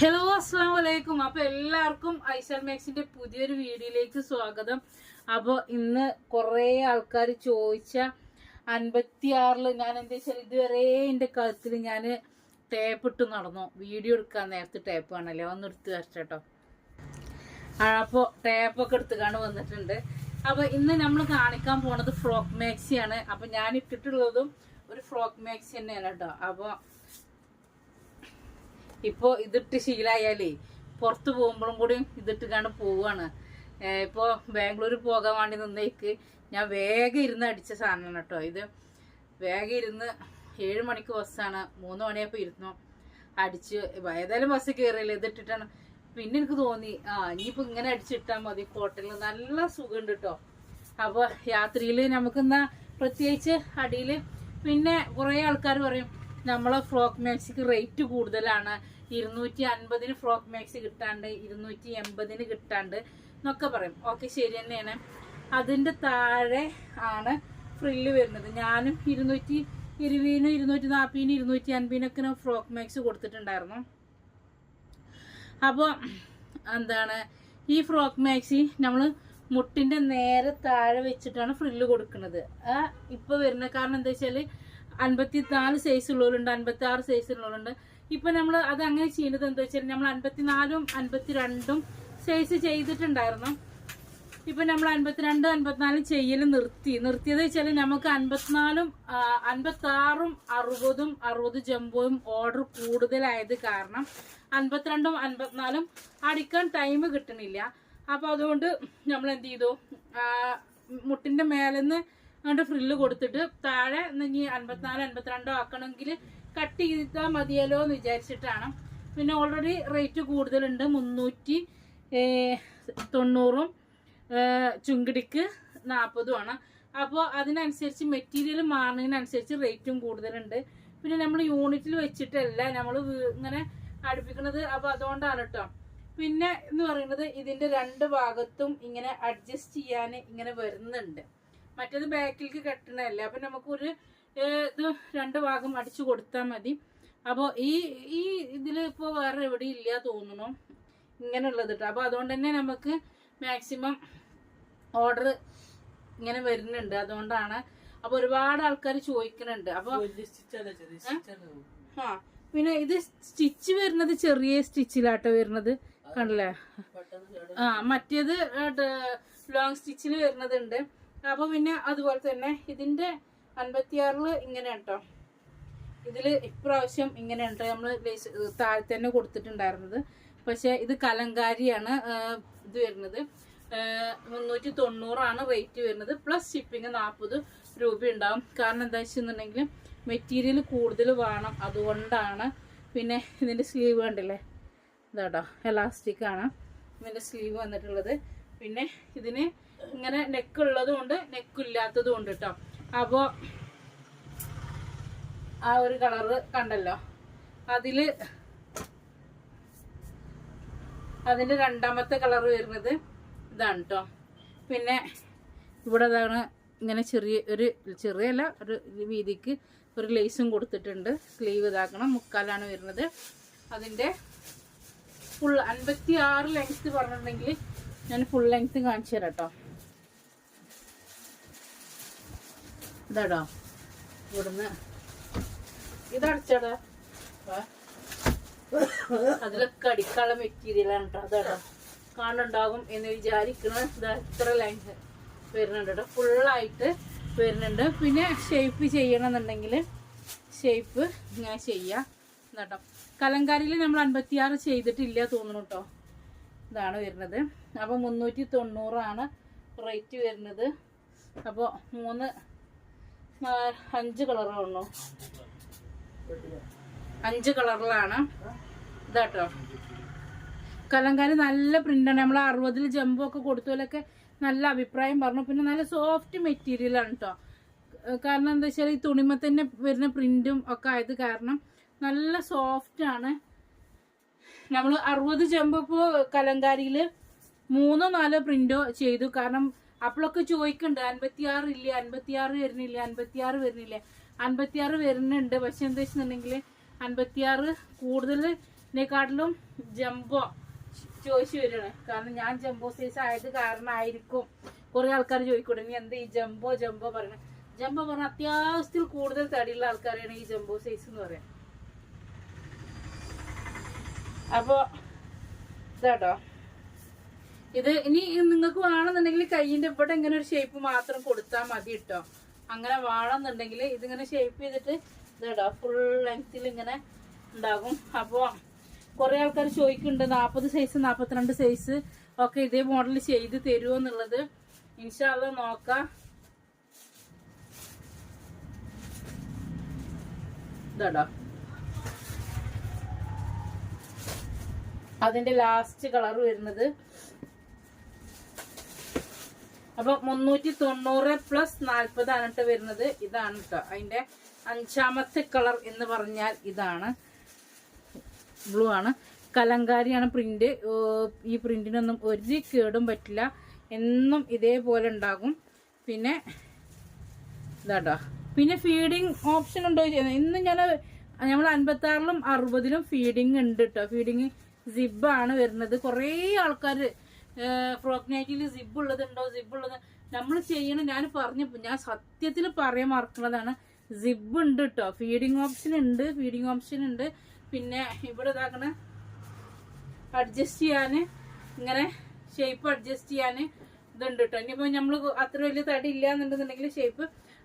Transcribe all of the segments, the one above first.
Hello അസ്സാം വലൈക്കും അപ്പൊ എല്ലാവർക്കും ഐസൽ മാക്സിന്റെ പുതിയൊരു വീഡിയോയിലേക്ക് സ്വാഗതം. അപ്പോൾ ഇന്ന് കുറേ ആൾക്കാർ ചോദിച്ച അൻപത്തിയാറിൽ ഞാൻ എന്താ വെച്ചാൽ ഇതുവരെ എന്റെ കഴുത്തിൽ ഞാൻ ടേപ്പ് ഇട്ട് നടന്നു. വീഡിയോ എടുക്കാൻ നേരത്തെ ടേപ്പ് കാണല്ലേ? ഒന്ന് എടുത്ത് തരട്ടോ അപ്പോൾ ടേപ്പൊക്കെ എടുത്തുകാണ്ട് വന്നിട്ടുണ്ട്. അപ്പോൾ ഇന്ന് നമ്മൾ കാണിക്കാൻ പോണത് ഫ്രോക്ക് മാക്സിയാണ് അപ്പോൾ ഞാൻ ഇട്ടിട്ടുള്ളതും ഒരു ഫ്രോക്ക് മാക്സി തന്നെയാണ് കേട്ടോ അപ്പോൾ ഇപ്പൊ ഇതിട്ട് ശീലമായാലേ പുറത്ത് പോകുമ്പോഴും കൂടി ഇതിട്ട് കണ്ട് പോവാണ്. ഇപ്പോൾ ഇപ്പൊ ബാംഗ്ലൂർ പോകാൻ വേണ്ടി നിന്നേക്ക് ഞാൻ വേഗം ഇരുന്ന് അടിച്ച സാധനമാണ് കേട്ടോ ഇത്. വേഗം ഇരുന്ന് ഏഴ് മണിക്ക് ബസ്സാണ്. മൂന്ന് മണിയപ്പോൾ ഇരുന്നു. അടിച്ച് ഏതായാലും ബസ് കയറിയില്ല ഇതിട്ടിട്ടാണ്. പിന്നെ എനിക്ക് തോന്നി ആ ഇനിയിപ്പോൾ ഇങ്ങനെ അടിച്ചിട്ടാൽ മതി. കോട്ടലിൽ നല്ല സുഖമുണ്ട് കേട്ടോ അപ്പോൾ യാത്രയിൽ നമുക്കെന്നാ പ്രത്യേകിച്ച് അടിയിൽ പിന്നെ കുറേ ആൾക്കാർ പറയും നമ്മളെ ഫ്രോക്ക് മാക്സിക്ക് റേറ്റ് കൂടുതലാണ്. ഇരുന്നൂറ്റി അൻപതിന് ഫ്രോക്ക് മാക്സി കിട്ടാണ്ട് ഇരുന്നൂറ്റി എൺപതിന് കിട്ടാണ്ട് എന്നൊക്കെ പറയും. ഓക്കെ ശരി തന്നെയാണ്. അതിന്റെ താഴെ ആണ് ഫ്രില്ല് വരുന്നത്. ഞാനും ഇരുന്നൂറ്റി ഇരുപതിനും ഇരുന്നൂറ്റി നാൽപ്പതിനും ഇരുന്നൂറ്റി അൻപതിനൊക്കെ ഫ്രോക്ക് മാക്സ് കൊടുത്തിട്ടുണ്ടായിരുന്നു. അപ്പോൾ എന്താണ്? ഈ ഫ്രോക്ക് മാക്സി നമ്മൾ മുട്ടിന്റെ നേരെ താഴെ വെച്ചിട്ടാണ് ഫ്രില്ല് കൊടുക്കുന്നത്. ഇപ്പോൾ ഇപ്പൊ വരുന്ന കാരണം എന്താ വെച്ചാൽ അൻപത്തി നാല് സൈസുള്ളവരുണ്ട് അൻപത്തി ആറ് സൈസുള്ളവരുണ്ട് ഇപ്പം നമ്മൾ അത് അങ്ങനെ ചെയ്യുന്നത് എന്താ വെച്ചാൽ നമ്മൾ അൻപത്തിനാലും അൻപത്തിരണ്ടും സൈസ് ചെയ്തിട്ടുണ്ടായിരുന്നു. ഇപ്പം നമ്മൾ അൻപത്തിരണ്ട് അൻപത്തിനാലും ചെയ്യൽ നിർത്തി. നിർത്തിയത് വെച്ചാൽ നമുക്ക് അൻപത്തിനാലും അൻപത്താറും അറുപതും അറുപത് ജംബോയും ഓർഡർ കൂടുതലായത് കാരണം അൻപത്തിരണ്ടും അൻപത്തിനാലും അടിക്കാൻ ടൈം കിട്ടണില്ല. അപ്പോൾ അതുകൊണ്ട് നമ്മൾ എന്ത് ചെയ്തു? മുട്ടിന്റെ മേലെ മേലെന്ന് അങ്ങോട്ട് ഫ്രില്ല് കൊടുത്തിട്ട് താഴെ ഇനി അൻപത്തിനാല് അൻപത്തിരണ്ടോ ആക്കണമെങ്കിൽ കട്ട് ചെയ്താൽ മതിയല്ലോ എന്ന് വിചാരിച്ചിട്ടാണ്. പിന്നെ ഓൾറെഡി റേറ്റ് കൂടുതലുണ്ട്. മുന്നൂറ്റി തൊണ്ണൂറും ചുങ്കിടിക്ക് ചുങ്കിടിക്ക് നാൽപ്പതുമാണ് അപ്പോൾ അതിനനുസരിച്ച് മെറ്റീരിയൽ മാറുന്നതിനനുസരിച്ച് റേറ്റും കൂടുതലുണ്ട്. പിന്നെ നമ്മൾ യൂണിറ്റിൽ വെച്ചിട്ടല്ല നമ്മൾ ഇങ്ങനെ അടുപ്പിക്കുന്നത്. അപ്പോൾ അതുകൊണ്ടാണ് കേട്ടോ പിന്നെ എന്ന് പറയുന്നത് ഇതിന്റെ രണ്ട് ഭാഗത്തും ഇങ്ങനെ അഡ്ജസ്റ്റ് ചെയ്യാൻ ഇങ്ങനെ വരുന്നുണ്ട്. മറ്റേത് ബാക്കിലേക്ക് കെട്ടണല്ലേ അപ്പൊ നമുക്കൊരു ഇത് രണ്ട് ഭാഗം അടിച്ചു കൊടുത്താൽ മതി. അപ്പോൾ ഈ ഈ ഇതിൽ ഇപ്പോൾ വേറെ എവിടെ ഇല്ല തോന്നുന്നു. ഇങ്ങനെയുള്ളത് കേട്ടോ അപ്പോൾ അതുകൊണ്ട് തന്നെ നമുക്ക് മാക്സിമം ഓർഡർ ഇങ്ങനെ വരുന്നുണ്ട്. അതുകൊണ്ടാണ് അപ്പോൾ ഒരുപാട് ആൾക്കാർ ചോദിക്കുന്നുണ്ട് അപ്പോൾ ആ പിന്നെ ഇത് സ്റ്റിച്ച് വരുന്നത് ചെറിയ സ്റ്റിച്ചിലാട്ടോ വരുന്നത്. കണ്ടല്ലേ? ആ മറ്റേത് ലോങ് സ്റ്റിച്ചിൽ വരുന്നതുണ്ട് അപ്പൊ പിന്നെ അതുപോലെ തന്നെ ഇതിന്റെ അൻപത്തിയാറിൽ ഇങ്ങനെ കേട്ടോ ഇതിൽ ഇപ്രാവശ്യം ഇങ്ങനെ ഉണ്ട് നമ്മൾ താഴെ തന്നെ കൊടുത്തിട്ടുണ്ടായിരുന്നത്. പക്ഷെ ഇത് കലങ്കാരിയാണ് ഇത് വരുന്നത്. മുന്നൂറ്റി തൊണ്ണൂറാണ് റേറ്റ് വരുന്നത്. പ്ലസ് ഷിപ്പിംഗ് നാൽപ്പത് രൂപ ഉണ്ടാവും കാരണം എന്താ വെച്ചിട്ടുണ്ടെങ്കിൽ മെറ്റീരിയൽ കൂടുതൽ വേണം അതുകൊണ്ടാണ് പിന്നെ ഇതിന്റെ സ്ലീവ് കണ്ടില്ലേ? ഇതാട്ടോ ആണ്. ഇതിന്റെ സ്ലീവ് വന്നിട്ടുള്ളത്. പിന്നെ ഇതിന് ഇങ്ങനെ നെക്ക് ഉള്ളതും ഉണ്ട് നെക്ക് ഇല്ലാത്തതും ഉണ്ട് കേട്ടോ അപ്പോ ആ ഒരു കളറ് കണ്ടല്ലോ. അതിൽ അതിന്റെ രണ്ടാമത്തെ കളർ വരുന്നത് ഇതാണ് കേട്ടോ പിന്നെ ഇവിടെ ഇതാണ് ഇങ്ങനെ ചെറിയ ഒരു ചെറിയല്ല ഒരു വീതിക്ക് ഒരു ലേസും കൊടുത്തിട്ടുണ്ട്. സ്ലീവ് ഇതാക്കണം മുക്കാലാണ് വരുന്നത്. അതിന്റെ ഫുൾ അൻപത്തി ആറ് ലെങ്ത് പറഞ്ഞിട്ടുണ്ടെങ്കിൽ ഞാൻ ഫുൾ ലെങ്ത് കാണിച്ചു തരാം കേട്ടോ ഇതാടോ. ഇവിടുന്ന്. ഇതടച്ചടാ. അതിലൊക്കെ അടിക്കാനുള്ള മെറ്റീരിയലാണ് കേട്ടോ അതാടോ. കാണുന്നുണ്ടാകും എന്ന് വിചാരിക്കണ. ഇതാ ഇത്ര ലെങ്ത് വരുന്നുണ്ട് കേട്ടോ ഫുള്ളായിട്ട് വരുന്നുണ്ട്. പിന്നെ ഷേപ്പ് ചെയ്യണമെന്നുണ്ടെങ്കിൽ ഷേപ്പ് ഞാൻ ചെയ്യാം. കേട്ടോ കലങ്കാരിയിൽ നമ്മൾ അൻപത്തിയാറ് ചെയ്തിട്ടില്ല തോന്നുന്നു കേട്ടോ ഇതാണ് വരുന്നത്. അപ്പോൾ മുന്നൂറ്റി തൊണ്ണൂറാണ് റേറ്റ് വരുന്നത്. അപ്പോൾ മൂന്ന് അഞ്ച് കളറുള്ളൂ അഞ്ച് കളറിലാണ്. ഇതാട്ടോ. കലങ്കാരി നല്ല പ്രിന്റാണ് നമ്മൾ അറുപതിൽ ജമ്പും ഒക്കെ കൊടുത്തതിലൊക്കെ നല്ല അഭിപ്രായം പറഞ്ഞു. പിന്നെ നല്ല സോഫ്റ്റ് മെറ്റീരിയൽ ആണ് കേട്ടോ കാരണം എന്താ വെച്ചാൽ ഈ തുണിമ തന്നെ വരുന്ന പ്രിന്റും ഒക്കെ ആയത് കാരണം നല്ല സോഫ്റ്റ് ആണ്. നമ്മൾ അറുപത് ജമ്പ് ഇപ്പോൾ കലങ്കാരിയിൽ മൂന്നോ നാലോ പ്രിന്റോ ചെയ്തു. കാരണം അപ്പോഴൊക്കെ ചോദിക്കുന്നുണ്ട് അൻപത്തിയാറ് ഇല്ല? അൻപത്തിയാറ് വരുന്നില്ല? അൻപത്തിയാറ് വരുന്നില്ല? അൻപത്തിയാറ് വരുന്നുണ്ട്. പക്ഷെ എന്താ വെച്ചിട്ടുണ്ടെങ്കിൽ അൻപത്തിയാറ് കൂടുതലിനെക്കാട്ടിലും ജംബോ ചോദിച്ചു വരികയാണ്. കാരണം ഞാൻ ജംബോ സൈസ് ആയത് കാരണമായിരിക്കും കുറെ ആൾക്കാർ ചോദിക്കൂടെ നീ എന്താ ഈ ജംബോ ജംബോ പറയണേ? ജംബോ പറഞ്ഞ അത്യാവശ്യത്തിൽ കൂടുതൽ തടിയുള്ള ആൾക്കാരാണ് ഈ ജംബോ സൈസ് എന്ന് പറയാം. അപ്പോ ഇതാട്ടോ. ഇത് ഇനി നിങ്ങൾക്ക് വേണമെന്നുണ്ടെങ്കിൽ കയ്യിന്റെ ഇവിടെ ഇങ്ങനെ ഒരു ഷേപ്പ് മാത്രം കൊടുത്താൽ മതി കേട്ടോ അങ്ങനെ വേണമെന്നുണ്ടെങ്കിൽ ഇതിങ്ങനെ ഷേപ്പ് ചെയ്തിട്ട് ഇതാ ഫുൾ ലെങ്ത്തിൽ ഇങ്ങനെ ഉണ്ടാകും. അപ്പോൾ കുറേ ആൾക്കാർ ചോദിക്കുന്നുണ്ട് നാൽപ്പത് സൈസ് നാൽപ്പത്തിരണ്ട് സൈസ് ഒക്കെ ഇതേ മോഡൽ ചെയ്ത് തരുമോ എന്നുള്ളത്. ഇൻഷാല്ല നോക്കാം. അതിന്റെ ലാസ്റ്റ് കളർ വരുന്നത് അപ്പൊ മുന്നൂറ്റി തൊണ്ണൂറ് പ്ലസ് നാൽപ്പതാണ് വരുന്നത്. ഇതാണ് കേട്ടോ അതിന്റെ അഞ്ചാമത്തെ കളർ എന്ന് പറഞ്ഞാൽ ഇതാണ്. ബ്ലൂ ആണ്. കലങ്കാരിയാണ് പ്രിന്റ് ഈ പ്രിന്റിനൊന്നും ഒരു കേടും പറ്റില്ല. എന്നും ഇതേപോലെ ഉണ്ടാകും. പിന്നെ ഇതാട്ടോ. പിന്നെ ഫീഡിങ് ഓപ്ഷൻ ഉണ്ടോ ഇന്ന് ഞാൻ നമ്മൾ അൻപത്തി ആറിലും അറുപതിലും ഫീഡിങ് ഉണ്ട് കേട്ടോ ഫീഡിങ് ആണ് വരുന്നത്. കുറേ ആൾക്കാർ ഫ്രോക്ക് നൈറ്റിൽ സിബ് ഉള്ളതുണ്ടോ സിബ് ഉള്ളത് നമ്മൾ ചെയ്യണം ഞാൻ പറഞ്ഞു ഞാൻ സത്യത്തിൽ പറയാൻ മറക്കുന്നതാണ്. സിബ് ഉണ്ട് കേട്ടോ ഫീഡിങ് ഓപ്ഷൻ ഉണ്ട് ഫീഡിങ് ഓപ്ഷൻ ഉണ്ട്. പിന്നെ ഇവിടെ ഇതാക്കണ അഡ്ജസ്റ്റ് ചെയ്യാൻ ഇങ്ങനെ ഷേപ്പ് അഡ്ജസ്റ്റ് ചെയ്യാൻ ഇതുണ്ട് കേട്ടോ ഇനിയിപ്പോൾ നമ്മൾ അത്ര വലിയ തടി ഇല്ല എന്നുണ്ടെന്നുണ്ടെങ്കിൽ ഷേപ്പ്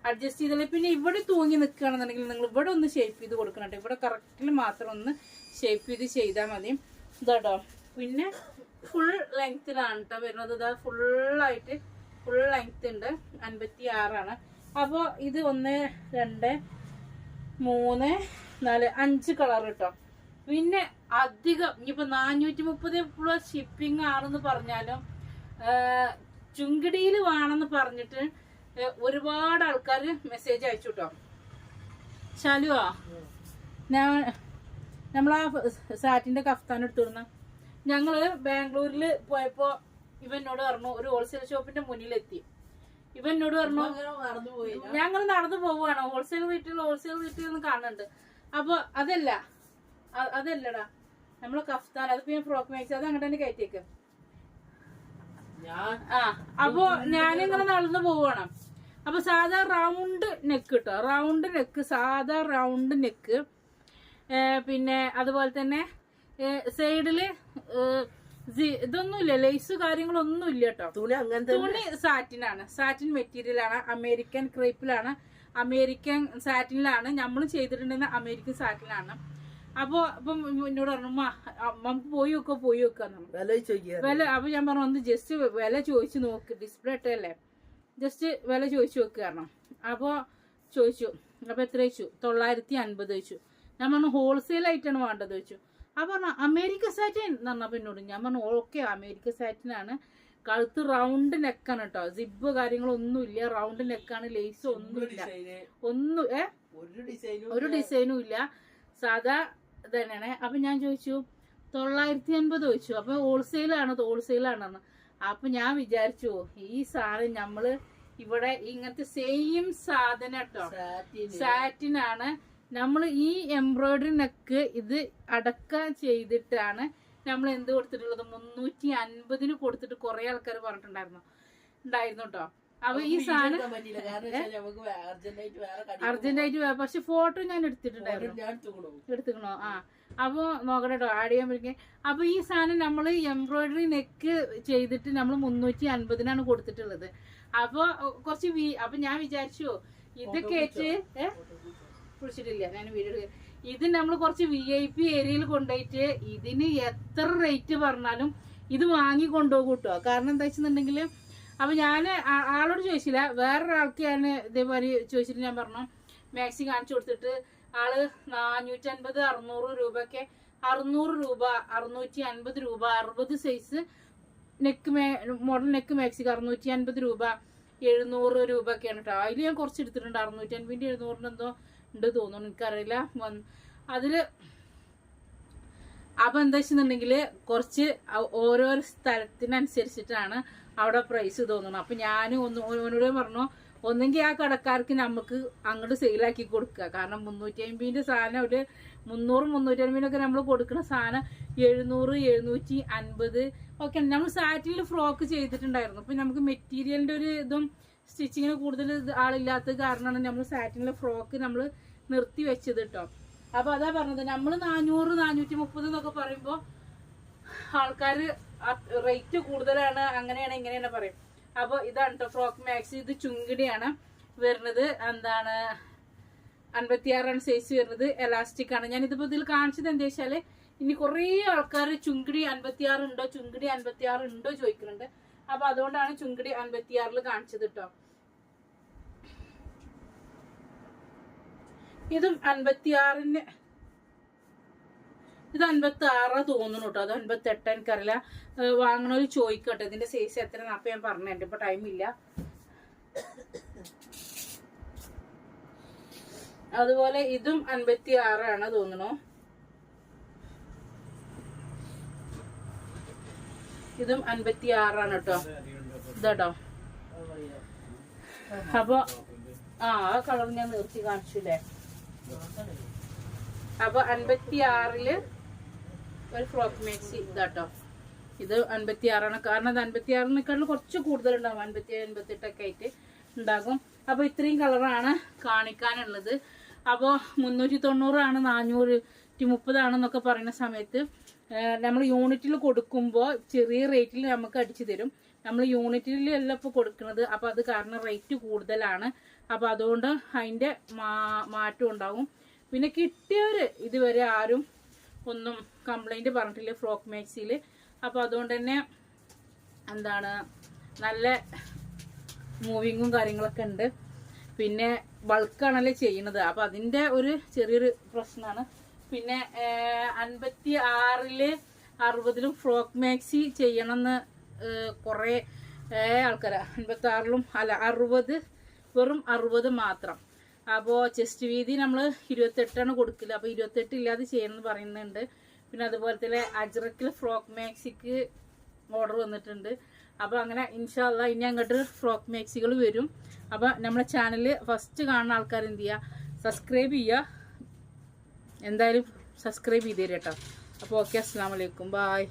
അഡ്ജസ്റ്റ് ചെയ്തല്ലേ. പിന്നെ ഇവിടെ തൂങ്ങി നിൽക്കുകയാണെന്നുണ്ടെങ്കിൽ നിങ്ങൾ ഇവിടെ ഒന്ന് ഷേപ്പ് ചെയ്ത് കൊടുക്കണം കേട്ടോ ഇവിടെ കറക്റ്റിൽ മാത്രം ഒന്ന് ഷേപ്പ് ചെയ്ത് ചെയ്താൽ മതി. ഇതാട്ടോ പിന്നെ ഫുൾ ലെങ്ത്തിലാണ് കേട്ടോ വരുന്നത്. ഇതാ ഫുള്ളായിട്ട് ഫുൾ ലെങ്ത് ഉണ്ട്. അൻപത്തി ആറാണ് അപ്പോൾ ഇത് ഒന്ന് രണ്ട് മൂന്ന് നാല് അഞ്ച് കളർ കേട്ടോ പിന്നെ അധികം ഇനിയിപ്പോൾ നാനൂറ്റി മുപ്പത് പ്ലസ് ഷിപ്പിംഗ് ആണെന്ന് പറഞ്ഞാലും ചുങ്കിടിയിൽ വേണമെന്ന് പറഞ്ഞിട്ട് ഒരുപാട് ആൾക്കാർ മെസ്സേജ് അയച്ചു കേട്ടോ ശാലുവാ? ഞാൻ നമ്മളാ സാറ്റിന്റെ കഫ്താൻ എടുത്തിരുന്ന ഞങ്ങൾ ബാംഗ്ലൂരിൽ പോയപ്പോ ഇവനോട് എന്നോട് പറഞ്ഞു ഒരു ഹോൾസെയിൽ ഷോപ്പിന്റെ മുന്നിലെത്തി. ഇവനോട് എന്നോട് പറഞ്ഞു ഞങ്ങൾ നടന്നു പോവുകയാണ്. ഹോൾസെയിൽ റേറ്റിൽ ഹോൾസെയിൽ റേറ്റിൽ നിന്ന് കാണുന്നുണ്ട്. അപ്പൊ അതല്ല അതല്ലടാ. നമ്മളെ കഫ്താൻ അതിപ്പോ ഞാൻ ഫ്രോക്ക് മേടിച്ചു അത് അങ്ങോട്ട് തന്നെ കയറ്റിയേക്ക്. ആ അപ്പൊ ഞാനിങ്ങനെ നടന്നു പോവാണ് അപ്പൊ സാധാ റൗണ്ട് നെക്ക് കിട്ടോ റൗണ്ട് നെക്ക് സാധാ റൗണ്ട് നെക്ക് പിന്നെ അതുപോലെ തന്നെ സൈഡിൽ ഇതൊന്നുമില്ല ലേസ് കാര്യങ്ങളൊന്നും ഇല്ല കേട്ടോ തുണി അങ്ങനത്തെ തുണി സാറ്റിനാണ്. സാറ്റിൻ മെറ്റീരിയൽ ആണ് അമേരിക്കൻ ക്രേപ്പിലാണ് അമേരിക്കൻ സാറ്റിനിലാണ് നമ്മൾ ചെയ്തിട്ടുണ്ടെന്ന് അമേരിക്കൻ സാറ്റിനാണ്. അപ്പോ അപ്പം എന്നോട് പറഞ്ഞു നമുക്ക് പോയി വെക്കോ പോയി വെക്കാം വില അപ്പൊ ഞാൻ പറഞ്ഞു ഒന്ന് ജസ്റ്റ് വില ചോദിച്ചു നോക്ക് ഡിസ്പ്ലേ ഇട്ടല്ലേ ജസ്റ്റ് വില ചോദിച്ചു നോക്ക് കാരണം അപ്പോ ചോദിച്ചു അപ്പൊ എത്ര വെച്ചു തൊള്ളായിരത്തി അൻപത് വെച്ചു ഞാൻ പറഞ്ഞു ഹോൾസെയിൽ ആയിട്ടാണ് വേണ്ടത് വെച്ചു അപ്പൊ പറഞ്ഞു അമേരിക്ക സാറ്റിൻ എന്ന് പറഞ്ഞപ്പോ എന്നോട് ഞാൻ പറഞ്ഞു ഓക്കെ അമേരിക്ക സാറ്റിനാണ് കഴുത്ത് റൗണ്ട് നെക്കാണ് കേട്ടോ സിബ് കാര്യങ്ങളൊന്നുമില്ല. റൗണ്ട് നെക്കാണ് ലേസ് ഒന്നുമില്ല. ഇല്ല ഒന്നും ഏ? ഒരു ഡിസൈനും ഒരു ഡിസൈനും ഇല്ല. സാധാ തന്നെയാണ് അപ്പൊ ഞാൻ ചോദിച്ചു തൊള്ളായിരത്തി അൻപത് ചോദിച്ചു. അപ്പൊ ഹോൾസെയിലാണ് ഹോൾസെയിലാണ് അപ്പൊ ഞാൻ വിചാരിച്ചു ഈ സാധനം നമ്മൾ ഇവിടെ ഇങ്ങനത്തെ സെയിം സാധനം കേട്ടോ സാറ്റിന് സാറ്റിനാണ് നമ്മൾ ഈ എംബ്രോയിഡറി നെക്ക് ഇത് അടക്കം ചെയ്തിട്ടാണ് നമ്മൾ എന്ത് കൊടുത്തിട്ടുള്ളത്? മുന്നൂറ്റി അൻപതിന് കൊടുത്തിട്ട് കുറെ ആൾക്കാർ പറഞ്ഞിട്ടുണ്ടായിരുന്നു. ഉണ്ടായിരുന്നു കേട്ടോ അപ്പൊ ഈ സാധനം അർജന്റായിട്ട് വേറെ പക്ഷെ ഫോട്ടോ ഞാൻ എടുത്തിട്ടുണ്ടായിരുന്നു. എടുത്തുക്കണോ ആ. അപ്പൊ നോക്കട്ടെ കേട്ടോ ആഡ് ചെയ്യാൻ പറ്റും അപ്പൊ ഈ സാധനം നമ്മൾ എംബ്രോയിഡറി നെക്ക് ചെയ്തിട്ട് നമ്മൾ മുന്നൂറ്റി അൻപതിനാണ് കൊടുത്തിട്ടുള്ളത്. അപ്പൊ കുറച്ച് വി അപ്പൊ ഞാൻ വിചാരിച്ചു ഇതൊക്കെ വെച്ച് കുളിച്ചിട്ടില്ല ഞാൻ വീഡിയോ ഇത് നമ്മൾ കുറച്ച് വി ഐ പി ഏരിയയിൽ കൊണ്ടുപോയിട്ട് ഇതിന് എത്ര റേറ്റ് പറഞ്ഞാലും ഇത് വാങ്ങി കൊണ്ടുപോകും കേട്ടോ. കാരണം എന്താ വെച്ചിട്ടുണ്ടെങ്കിൽ അപ്പം ഞാൻ ആളോട് ചോദിച്ചില്ല. വേറൊരാൾക്ക് ഞാൻ ഇതേപോലെ ചോദിച്ചിട്ട് ഞാൻ പറഞ്ഞു മാക്സി കാണിച്ചു കൊടുത്തിട്ട് ആൾ നാനൂറ്റി അൻപത് അറുന്നൂറ് രൂപയ്ക്ക് അറുന്നൂറ് രൂപ അറുന്നൂറ്റി അൻപത് രൂപ അറുപത് സൈസ് നെക്ക് മേ മോഡൽ നെക്ക് മാക്സിക്ക് അറുന്നൂറ്റി അൻപത് രൂപ എഴുന്നൂറ് രൂപയൊക്കെയാണ് കേട്ടോ. അതിൽ ഞാൻ കുറച്ച് എടുത്തിട്ടുണ്ട്. അറുന്നൂറ്റി അൻപതിന്റെ എഴുന്നൂറിന് എന്തോ ഉണ്ട് തോന്നുന്നു. എനിക്കറിയില്ല. അതിൽ അപ്പൊ എന്താ വെച്ചിട്ടുണ്ടെങ്കിൽ കുറച്ച് ഓരോ സ്ഥലത്തിനനുസരിച്ചിട്ടാണ് അവിടെ പ്രൈസ് തോന്നുന്നത്. അപ്പൊ ഞാൻ ഒന്ന് ഓനോട് പറഞ്ഞു ഒന്നെങ്കിൽ ആ കടക്കാർക്ക് നമുക്ക് അങ്ങോട്ട് സെയിലാക്കി കൊടുക്കുക കാരണം മുന്നൂറ്റി അമ്പതിന്റെ സാധനം ഒരു മുന്നൂറ് മുന്നൂറ്റി അമ്പതിനൊക്കെ നമ്മൾ കൊടുക്കുന്ന സാധനം എഴുന്നൂറ് എഴുന്നൂറ്റി അൻപത് ഒക്കെ നമ്മൾ സാറ്റിൽ ഫ്രോക്ക് ചെയ്തിട്ടുണ്ടായിരുന്നു. അപ്പം നമുക്ക് മെറ്റീരിയലിന്റെ ഒരു ഇതും സ്റ്റിച്ചിങ്ങിന് കൂടുതൽ ആളില്ലാത്ത കാരണമാണ് നമ്മൾ സാറ്റിനിലെ ഫ്രോക്ക് നമ്മൾ നിർത്തി വെച്ചത് കേട്ടോ അപ്പോൾ അതാ പറഞ്ഞത് നമ്മൾ നാനൂറ് നാനൂറ്റി മുപ്പത് എന്നൊക്കെ പറയുമ്പോൾ ആൾക്കാർ റേറ്റ് കൂടുതലാണ് അങ്ങനെയാണ് ഇങ്ങനെയാണ് പറയും. അപ്പോൾ ഇതാണ് കേട്ടോ ഫ്രോക്ക് മാക്സി ഇത് ചുങ്കിടിയാണ് വരുന്നത്. എന്താണ്? അൻപത്തിയാറാണ് സൈസ് വരുന്നത് എലാസ്റ്റിക് ആണ്. ഞാൻ ഇതിപ്പോൾ ഇതിൽ കാണിച്ചത് എന്താ വെച്ചാൽ ഇനി കുറേ ആൾക്കാർ ചുങ്കിടി അൻപത്തിയാറ് ഉണ്ടോ ചുങ്കിടി അൻപത്തിയാറ് ഉണ്ടോ ചോദിക്കുന്നുണ്ട്. അപ്പോൾ അതുകൊണ്ടാണ് ചുങ്കിടി അൻപത്തിയാറിൽ കാണിച്ചത് കേട്ടോ ഇതും അൻപത്തിയാറിന് ഇത് അൻപത്തി ആറ് തോന്നുന്നു കേട്ടോ അത് അൻപത്തി എട്ട് എനിക്കറിയില്ല വാങ്ങണൊരു ചോദിക്കട്ടെ ഇതിന്റെ സൈസ് എത്ര അപ്പൊ ഞാൻ പറഞ്ഞു എന്റെ ഇപ്പൊ ടൈം ഇല്ല. അതുപോലെ ഇതും അൻപത്തി ആറാണ് തോന്നുന്നു. ഇതും അൻപത്തി ആറാണ് കേട്ടോ. ഇതാട്ടോ. അപ്പൊ ആ കളർ ഞാൻ നിർത്തി കാണിച്ചില്ലേ? അപ്പൊ അൻപത്തി ആറിൽ ഒരു ഫ്രോക്ക് മാക്സി ഇതാട്ടോ. ഇത് അൻപത്തി ആറാണ് കാരണം അത് അൻപത്തി ആറിനേക്കാളും കുറച്ച് കൂടുതൽ ഉണ്ടാവും അൻപത്തി അൻപത്തി എട്ടൊക്കെ ആയിട്ട് ഉണ്ടാകും. അപ്പൊ ഇത്രയും കളറാണ് കാണിക്കാനുള്ളത്. അപ്പോൾ മുന്നൂറ്റി തൊണ്ണൂറാണ് നാനൂറ്റി മുപ്പതാണെന്നൊക്കെ പറയുന്ന സമയത്ത് നമ്മൾ യൂണിറ്റിൽ കൊടുക്കുമ്പോൾ ചെറിയ റേറ്റിൽ നമുക്ക് അടിച്ചു തരും. നമ്മൾ യൂണിറ്റിലല്ല ഇപ്പോൾ കൊടുക്കുന്നത്. അപ്പോൾ അത് കാരണം റേറ്റ് കൂടുതലാണ്. അപ്പോൾ അതുകൊണ്ട് അതിന്റെ മാറ്റം ഉണ്ടാകും പിന്നെ കിട്ടിയവർ ഇതുവരെ ആരും ഒന്നും കംപ്ലൈന്റ് പറഞ്ഞിട്ടില്ല ഫ്രോക്ക് മാക്സിയിൽ. അപ്പോൾ അതുകൊണ്ട് തന്നെ എന്താണ് നല്ല മൂവിങ്ങും കാര്യങ്ങളൊക്കെ ഉണ്ട്. പിന്നെ ബൾക്കാണല്ലേ ചെയ്യുന്നത്. അപ്പോൾ അതിന്റെ ഒരു ചെറിയൊരു പ്രശ്നമാണ്. പിന്നെ അൻപത്തി ആറിൽ അറുപതിലും ഫ്രോക്ക് മാക്സി ചെയ്യണമെന്ന് കുറേ ആൾക്കാർ അൻപത്തി ആറിലും അല്ല അറുപത് വെറും അറുപത് മാത്രം. അപ്പോൾ ചെസ്റ്റ് വീതി നമ്മൾ ഇരുപത്തെട്ടാണ് കൊടുക്കില്ല അപ്പോൾ ഇരുപത്തെട്ട് ഇല്ലാതെ ചെയ്യണമെന്ന് പറയുന്നുണ്ട്. പിന്നെ അതുപോലെ തന്നെ അജ്രക്കിൽ ഫ്രോക്ക് മാക്സിക്ക് ഓർഡർ വന്നിട്ടുണ്ട്. അപ്പോൾ അങ്ങനെ ഇൻഷാല്ല ഇനി അങ്ങോട്ട് ഫ്രോക്ക് മാക്സികൾ വരും. അപ്പോൾ നമ്മുടെ ചാനൽ ഫസ്റ്റ് കാണുന്ന ആൾക്കാർ എന്ത് ചെയ്യുക സബ്സ്ക്രൈബ് ചെയ്യുക എന്തായാലും സബ്സ്ക്രൈബ് ചെയ്ത് തരാം അപ്പോൾ ഓക്കെ അസ്സാം വലൈക്കും ബായ്